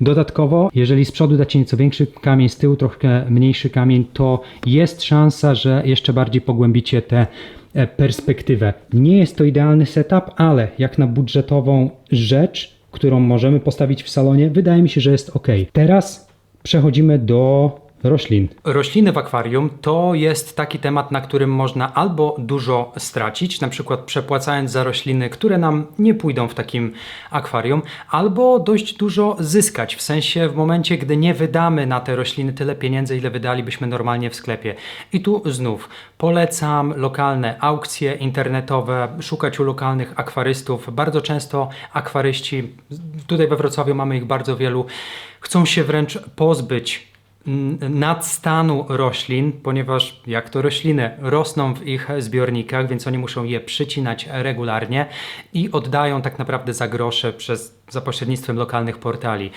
Dodatkowo, jeżeli z przodu dacie nieco większy kamień, z tyłu trochę mniejszy kamień, to jest szansa, że jeszcze bardziej pogłębicie tę e, perspektywę. Nie jest to idealny setup, ale jak na budżetową rzecz, którą możemy postawić w salonie, wydaje mi się, że jest ok. Teraz przechodzimy do roślin. Rośliny w akwarium to jest taki temat, na którym można albo dużo stracić, na przykład przepłacając za rośliny, które nam nie pójdą w takim akwarium, albo dość dużo zyskać, w sensie w momencie, gdy nie wydamy na te rośliny tyle pieniędzy, ile wydalibyśmy normalnie w sklepie. I tu znów polecam lokalne aukcje internetowe, szukać u lokalnych akwarystów. Bardzo często akwaryści, tutaj we Wrocławiu mamy ich bardzo wielu, chcą się wręcz pozbyć nadstanu roślin, ponieważ jak to rośliny rosną w ich zbiornikach, więc oni muszą je przycinać regularnie i oddają tak naprawdę za grosze przez, za pośrednictwem lokalnych portali.